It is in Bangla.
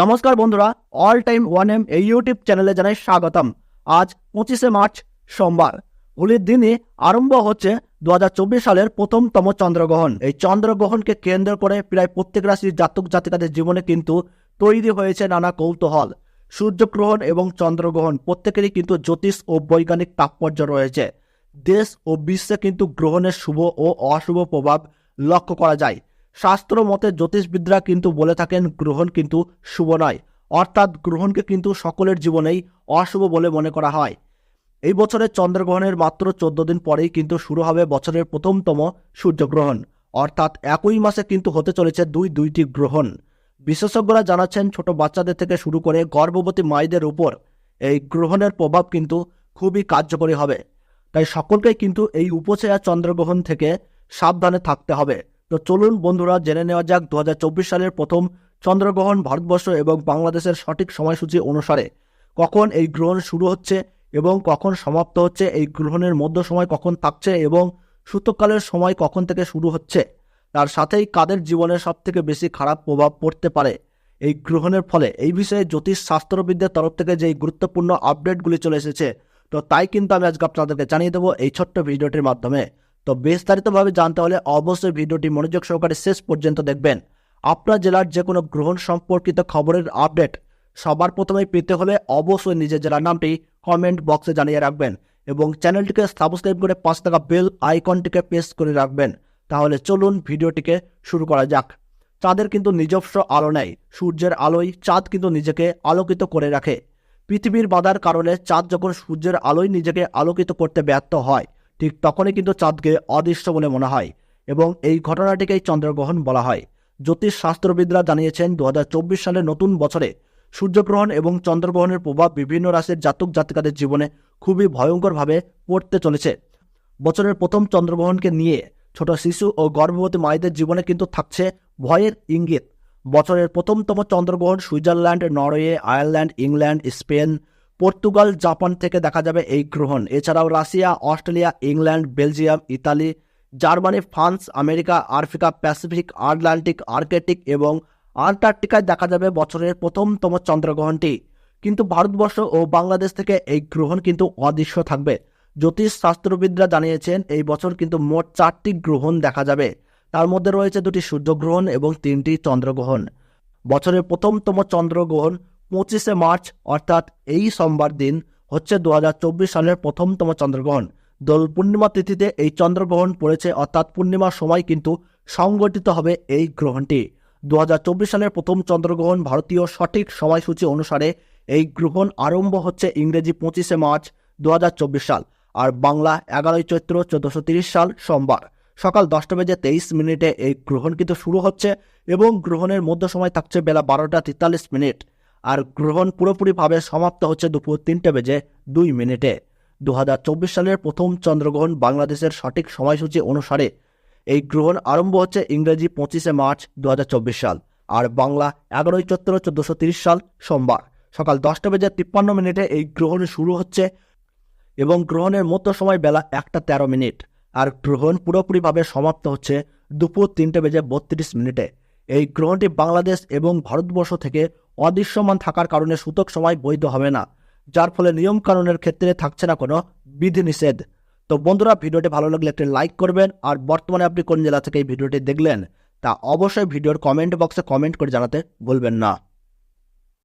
নমস্কার বন্ধুরা অল টাইম ওয়ান এম এই ইউটিউব চ্যানেলে জানাই স্বাগতম। আজ পঁচিশে মার্চ, সোমবার। হোলির দিনে আরম্ভ হচ্ছে দুহাজার চব্বিশ সালের প্রথমতম চন্দ্রগ্রহণ। এই চন্দ্রগ্রহণকে কেন্দ্র করে প্রায় প্রত্যেক রাশির জাতক জাতিকাদের জীবনে কিন্তু তৈরি হয়েছে নানা কৌতূহল। সূর্যগ্রহণ এবং চন্দ্রগ্রহণ প্রত্যেকেরই কিন্তু জ্যোতিষ ও বৈজ্ঞানিক তাৎপর্য রয়েছে। দেশ ও বিশ্বে কিন্তু গ্রহণের শুভ ও অশুভ প্রভাব লক্ষ্য করা যায়। শাস্ত্র মতে জ্যোতিষবিদরা কিন্তু বলে থাকেন গ্রহণ কিন্তু শুভ নয়। অর্থাৎ গ্রহণকে কিন্তু সকলের জীবনেই অশুভ বলে মনে করা হয়। এই বছরের চন্দ্রগ্রহণের মাত্র চোদ্দ দিন পরেই কিন্তু শুরু হবে বছরের প্রথমতম সূর্যগ্রহণ। অর্থাৎ একই মাসে কিন্তু হতে চলেছে দুই দুইটি গ্রহণ। বিশেষজ্ঞরা জানাচ্ছেন, ছোট বাচ্চাদের থেকে শুরু করে গর্ভবতী মায়েদের উপর এই গ্রহণের প্রভাব কিন্তু খুবই কার্যকরী হবে। তাই সকলকেই কিন্তু এই উপচেয়া চন্দ্রগ্রহণ থেকে সাবধানে থাকতে হবে। তো চলুন বন্ধুরা জেনে নেওয়া যাক দু হাজার চব্বিশ সালের প্রথম চন্দ্রগ্রহণ ভারতবর্ষ এবং বাংলাদেশের সঠিক সময়সূচি অনুসারে। কখন এই গ্রহণ শুরু হচ্ছে এবং কখন সমাপ্ত হচ্ছে? এই গ্রহণের মধ্য সময় কখন থাকছে এবং সূতকালের সময় কখন থেকে শুরু হচ্ছে? তার সাথেই কাদের জীবনে সব থেকে বেশি খারাপ প্রভাব পড়তে পারে? এই গ্রহণের ফলে এই বিষয়ে জ্যোতিষ শাস্ত্রবিদদের তরফ থেকে যেই গুরুত্বপূর্ণ আপডেটগুলি চলে এসেছে, তো তাই কিন্তু আমি আজকে আপনাদেরকে জানিয়ে দেবো এই ছোট্ট ভিডিওটির মাধ্যমে। তো বিস্তারিতভাবে জানতে হলে অবশ্যই ভিডিওটি মনোযোগ সহকারে শেষ পর্যন্ত দেখবেন। আপনার জেলার যে কোনো গ্রহণ সম্পর্কিত খবরের আপডেট সবার প্রথমেই পেতে হলে অবশ্যই নিজের জেলার নামটি কমেন্ট বক্সে জানিয়ে রাখবেন এবং চ্যানেলটিকে সাবস্ক্রাইব করে পাঁচ টাকা বেল আইকনটিকে প্রেস করে রাখবেন। তাহলে চলুন ভিডিওটিকে শুরু করা যাক। চাঁদের কিন্তু নিজস্ব আলো নেই, সূর্যের আলোয় চাঁদ কিন্তু নিজেকে আলোকিত করে রাখে। পৃথিবীর বাধার কারণে চাঁদ যখন সূর্যের আলোয় নিজেকে আলোকিত করতে ব্যর্থ হয় ঠিক তখনই কিন্তু চাঁদকে অদৃশ্য বলে মনে হয় এবং এই ঘটনাটিকেই চন্দ্রগ্রহণ বলা হয়। জ্যোতিষ শাস্ত্রবিদরা জানিয়েছেন দু হাজার চব্বিশ সালের নতুন বছরে সূর্যগ্রহণ এবং চন্দ্রগ্রহণের প্রভাব বিভিন্ন রাশির জাতক জাতিকাদের জীবনে খুবই ভয়ঙ্করভাবে পড়তে চলেছে। বছরের প্রথম চন্দ্রগ্রহণকে নিয়ে ছোট শিশু ও গর্ভবতী মায়েদের জীবনে কিন্তু থাকছে ভয়ের ইঙ্গিত। বছরের প্রথমতম চন্দ্রগ্রহণ Switzerland, Norway, Ireland, England, Spain Portugal, Japan থেকে দেখা যাবে এই গ্রহণ। এছাড়াও Russia, Australia, England, Belgium, Italy, Germany, France, America, Africa, Pacific, Atlantic, Arctic এবং আন্টার্কটিকায় দেখা যাবে বছরের প্রথমতম চন্দ্রগ্রহণটি। কিন্তু ভারতবর্ষ ও বাংলাদেশ থেকে এই গ্রহণ কিন্তু অদৃশ্য থাকবে। জ্যোতিষ শাস্ত্রবিদরা জানিয়েছেন, এই বছর কিন্তু মোট চারটি গ্রহণ দেখা যাবে। তার মধ্যে রয়েছে দুটি সূর্যগ্রহণ এবং তিনটি চন্দ্রগ্রহণ। বছরের প্রথমতম চন্দ্রগ্রহণ পঁচিশে মার্চ, অর্থাৎ এই সোমবার দিন, হচ্ছে দু হাজার চব্বিশ সালের প্রথমতম চন্দ্রগ্রহণ। দোল পূর্ণিমা তিথিতে এই চন্দ্রগ্রহণ পড়েছে, অর্থাৎ পূর্ণিমার সময় কিন্তু সংগঠিত হবে এই গ্রহণটি। দু হাজার চব্বিশ সালের প্রথম চন্দ্রগ্রহণ ভারতীয় সঠিক সময়সূচি অনুসারে এই গ্রহণ আরম্ভ হচ্ছে ইংরেজি পঁচিশে মার্চ দু হাজার চব্বিশ সাল, আর বাংলা এগারোই চৈত্র, চোদ্দশো সাল সোমবার। সকাল দশটা বেজে তেইশ মিনিটে এই গ্রহণ কিন্তু শুরু হচ্ছে এবং গ্রহণের মধ্য সময় থাকছে বেলা বারোটা তেতাল্লিশ মিনিট। আর গ্রহণ পুরোপুরিভাবে সমাপ্ত হচ্ছে দুপুর তিনটে বেজে দুই মিনিটে। দু হাজার চব্বিশ সালের প্রথম চন্দ্রগ্রহণ বাংলাদেশের সঠিক সময়সূচি অনুসারে এই গ্রহণ আরম্ভ হচ্ছে ইংরেজি পঁচিশে মার্চ দু হাজার চব্বিশ সাল আর বাংলা এগারোই চৈত্র চোদ্দশো সাল সোমবার। সকাল দশটা বেজে তিপ্পান্ন মিনিটে এই গ্রহণ শুরু হচ্ছে এবং গ্রহণের মতো সময় বেলা একটা তেরো মিনিট আর গ্রহণ পুরোপুরিভাবে সমাপ্ত হচ্ছে দুপুর তিনটে বেজে বত্রিশ মিনিটে। এই গ্রহণটি বাংলাদেশ এবং ভারতবর্ষ থেকে অদৃশ্যমান থাকার কারণে সূতক সময় বৈধ হবে না, যার ফলে নিয়মকানুনের ক্ষেত্রে থাকছে না কোনো বিধিনিষেধ। তো বন্ধুরা, ভিডিওটি ভালো লাগলে একটি লাইক করবেন, আর বর্তমানে আপনি কোন জেলা থেকে এই ভিডিওটি দেখলেন, তা অবশ্যই ভিডিওর কমেন্ট বক্সে কমেন্ট করে জানাতে ভুলবেন না।